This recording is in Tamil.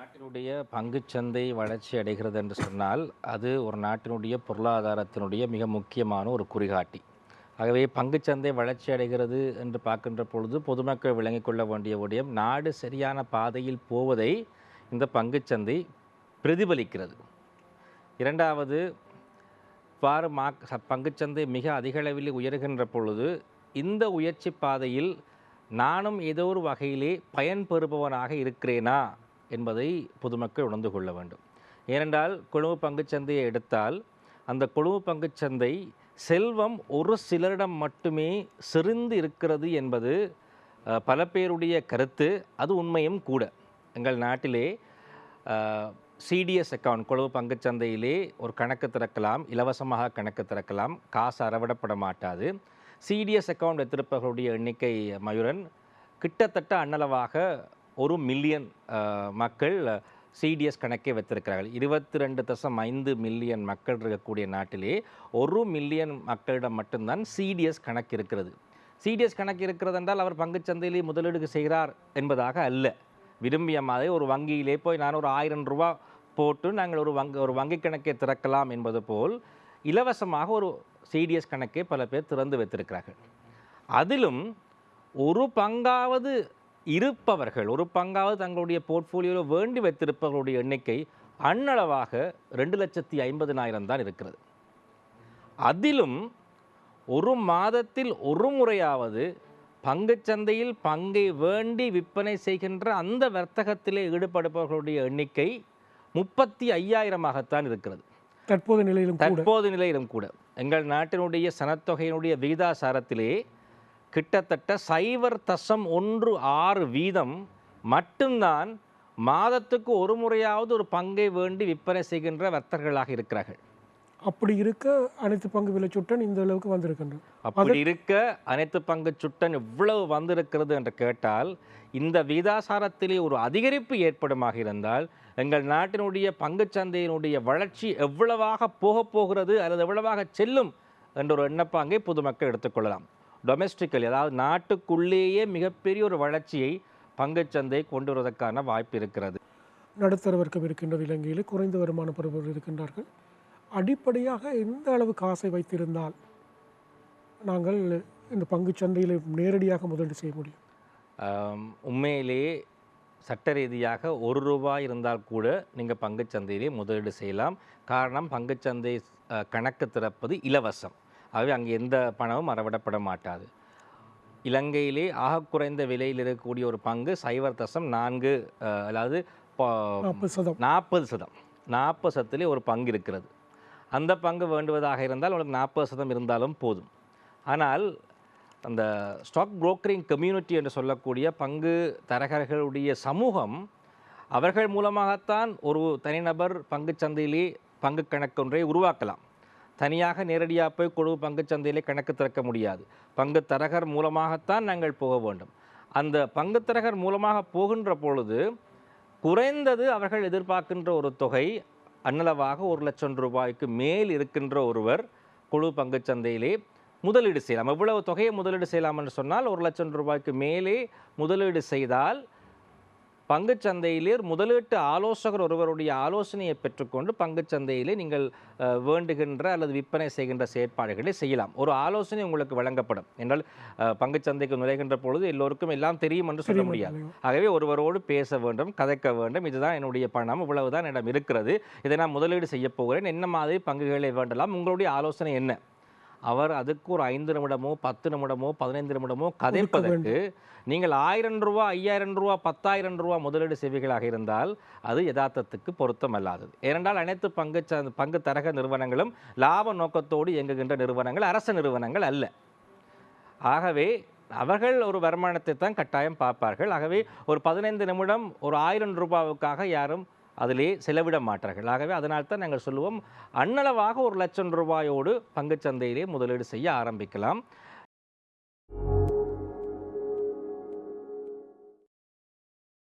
நாட்டினுடைய பங்குச்சந்தை வளர்ச்சி அடைகிறது என்று சொன்னால் அது ஒரு நாட்டினுடைய பொருளாதாரத்தினுடைய மிக முக்கியமான ஒரு குறிகாட்டி. ஆகவே பங்குச்சந்தை வளர்ச்சி அடைகிறது என்று பார்க்கின்ற பொழுது பொதுமக்கள் விளங்கிக் கொள்ள வேண்டிய விடயம் நாடு சரியான பாதையில் போவதை இந்த பங்குச்சந்தை பிரதிபலிக்கிறது. இரண்டாவது இவ்வாறு மா ச- பங்குச்சந்தை மிக அதிக அளவில் உயர்கின்ற பொழுது இந்த உயர்ச்சி பாதையில் நானும் ஏதோ ஒரு வகையிலே பயன்பெறுபவனாக இருக்கிறேனா? என்பதை பொதுமக்கள் உணர்ந்து கொள்ள வேண்டும். ஏனென்றால் கொழும்பு பங்குச்சந்தையை எடுத்தால் அந்த கொழும்பு பங்குச்சந்தை செல்வம் ஒரு சிலரிடம் மட்டுமே செறிந்து இருக்கிறது என்பது பல பேருடைய கருத்து. அது உண்மையும் கூட. எங்கள் நாட்டிலே சிடிஎஸ் அக்கவுண்ட் கொழும்பு பங்குச்சந்தையிலே ஒரு கணக்கு திறக்கலாம் இலவசமாக கணக்கு திறக்கலாம். காசு அறவிடப்பட மாட்டாது. சிடிஎஸ் அக்கவுண்ட் வைத்திருப்பவர்களுடைய எண்ணிக்கை மயூரன் கிட்டத்தட்ட அன்னளவாக ஒரு மில்லியன் மக்கள் சிடிஎஸ் கணக்கை வைத்திருக்கிறார்கள். இருபத்தி ரெண்டு தசம் ஐந்து மில்லியன் மக்கள் இருக்கக்கூடிய நாட்டிலே ஒரு மில்லியன் மக்களிடம் மட்டும்தான் சிடிஎஸ் கணக்கு இருக்கிறது. சிடிஎஸ் கணக்கு இருக்கிறது என்றால் அவர் பங்குச்சந்தையிலே முதலீடு செய்கிறார் என்பதாக அல்ல. விரும்பிய மாதிரி ஒரு வங்கியிலே போய் நான் ஒரு ஆயிரம் ரூபா போட்டு நாங்கள் ஒரு வங்கி ஒரு வங்கி கணக்கை திறக்கலாம் என்பது போல் இலவசமாக ஒரு சிடிஎஸ் கணக்கை பல பேர் திறந்து வைத்திருக்கிறார்கள். அதிலும் ஒரு பங்காவது இருப்பவர்கள் ஒரு பங்காவது தங்களுடைய போர்ட்ஃபோலியோவில் வேண்டி வைத்திருப்பவர்களுடைய எண்ணிக்கை அன்னளவாக ரெண்டு லட்சத்தி ஐம்பதினாயிரம் தான் இருக்கிறது. அதிலும் ஒரு மாதத்தில் ஒரு முறையாவது பங்குச்சந்தையில் பங்கை வேண்டி விற்பனை செய்கின்ற அந்த வர்த்தகத்திலே ஈடுபடுபவர்களுடைய எண்ணிக்கை முப்பத்தி ஐயாயிரமாகத்தான் இருக்கிறது. தற்போது நிலையிலும் தற்போது நிலையிலும் கூட. எங்கள் நாட்டினுடைய சனத்தொகையினுடைய விகிதாசாரத்திலே கிட்டத்தட்ட சைபர் தசம் ஒன்று ஆறு வீதம் மட்டும்தான் மாதத்துக்கு ஒரு முறையாவது ஒரு பங்கை வேண்டி விற்பனை செய்கின்ற வர்த்தகர்களாக இருக்கிறார்கள். அப்படி இருக்க அனைத்து பங்கு விலைச்சுட்டன் இந்த அளவுக்கு வந்திருக்கின்றது அப்படி இருக்க அனைத்து பங்கு சுட்டன் எவ்வளவு வந்திருக்கிறது என்று கேட்டால் இந்த விகிதாசாரத்திலே ஒரு அதிகரிப்பு ஏற்படுமாக இருந்தால் எங்கள் நாட்டினுடைய பங்குச் சந்தையினுடைய வளர்ச்சி எவ்வளவாக போகப் போகிறது அல்லது எவ்வளவாக செல்லும் என்ற ஒரு எண்ணப்பாங்கை பொதுமக்கள் எடுத்துக்கொள்ளலாம் டொமெஸ்டிக்கலி அதாவது நாட்டுக்குள்ளேயே மிகப்பெரிய ஒரு வளர்ச்சியை பங்குச் சந்தை கொண்டு வருவதற்கான வாய்ப்பு இருக்கிறது. நடுத்தர வர்க்கம் இருக்கின்றது இலங்கையில் குறைந்த வருமான பெறுபவர்கள் இருக்கின்றார்கள். அடிப்படையாக எந்த அளவு காசை வைத்திருந்தால் நாங்கள் இந்த பங்குச் சந்தையில் நேரடியாக முதலீடு செய்ய முடியும்? உண்மையிலேயே சட்ட ரீதியாக ஒரு ரூபாய் இருந்தால் கூட நீங்கள் பங்குச் சந்தையிலே முதலீடு செய்யலாம். காரணம் பங்குச் சந்தை கணக்கு திறப்பது இலவசம். ஆகவே அங்கே எந்த பணமும் அறவிடப்பட மாட்டாது. இலங்கையிலே ஆக குறைந்த விலையில் இருக்கக்கூடிய ஒரு பங்கு சைவர் தசம் நான்கு அதாவது நாற்பது சதம். நாற்பது சதத்திலே ஒரு பங்கு இருக்கிறது. அந்த பங்கு வேண்டுவதாக இருந்தால் உங்களுக்கு நாற்பது சதம் இருந்தாலும் போதும். ஆனால் அந்த ஸ்டாக் புரோக்கரிங் கம்யூனிட்டி என்று சொல்லக்கூடிய பங்கு தரகர்களுடைய சமூகம் அவர்கள் மூலமாகத்தான் ஒரு தனிநபர் பங்குச் சந்தையிலே பங்கு கணக்கொன்றை உருவாக்கலாம். தனியாக நேரடியாக போய் குழு பங்குச் சந்தையிலே கணக்கு திறக்க முடியாது. பங்கு தரகர் மூலமாகத்தான் நாங்கள் போக வேண்டும். அந்த பங்கு தரகர் மூலமாக போகின்ற பொழுது குறைந்தது அவர்கள் எதிர்பார்க்கின்ற ஒரு தொகை அன்னளவாக ஒரு லட்சம் ரூபாய்க்கு மேல் இருக்கின்ற ஒருவர் குழு பங்குச் சந்தையிலே முதலீடு செய்யலாம். எவ்வளவு தொகையை முதலீடு செய்யலாம் என்று சொன்னால் ஒரு லட்சம் ரூபாய்க்கு மேலே முதலீடு செய்தால் பங்குச் சந்தையிலே ஒரு முதலீட்டு ஆலோசகர் ஒருவருடைய ஆலோசனையை பெற்றுக்கொண்டு பங்குச் சந்தையிலே நீங்கள் வேண்டுகின்ற அல்லது விற்பனை செய்கின்ற செயற்பாடுகளை செய்யலாம். ஒரு ஆலோசனை உங்களுக்கு வழங்கப்படும். என்றால் அஹ், பங்குச் சந்தைக்கு நுழைகின்ற பொழுது எல்லோருக்கும் எல்லாம் தெரியும் என்று சொல்ல முடியாது. ஆகவே ஒருவரோடு பேச வேண்டும் கதைக்க வேண்டும். இதுதான் என்னுடைய பணம். இவ்வளவுதான் என்னிடம் இருக்கிறது. இதை நான் முதலீடு செய்ய போகிறேன். என்ன மாதிரி பங்குகளை வேண்டலாம்? உங்களுடைய ஆலோசனை என்ன? அவர் அதுக்கு ஒரு ஐந்து நிமிடமோ பத்து நிமிடமோ பதினைந்து நிமிடமோ கதைப்பதற்கு நீங்கள் ஆயிரம் ரூபா ஐயாயிரம் ரூபா பத்தாயிரம் ரூபா முதலீடு செய்வீர்களாக இருந்தால் அது யதார்த்தத்துக்கு பொருத்தமல்லாதது. ஏனென்றால் அனைத்து பங்கு பங்கு தரக நிறுவனங்களும் லாப நோக்கத்தோடு இயங்குகின்ற நிறுவனங்கள் அரசு நிறுவனங்கள் அல்ல. ஆகவே அவர்கள் ஒரு வருமானத்தை தான் கட்டாயம் பார்ப்பார்கள். ஆகவே ஒரு பதினைந்து நிமிடம் ஒரு ஆயிரம் ரூபாவுக்காக யாரும் அதிலே செலவிட மாட்டார்கள். ஆகவே அதனால் தான் நாங்கள் சொல்லுவோம் அன்னளவாக ஒரு லட்சம் ரூபாயோடு பங்குச்சந்தையிலே முதலீடு செய்ய ஆரம்பிக்கலாம்.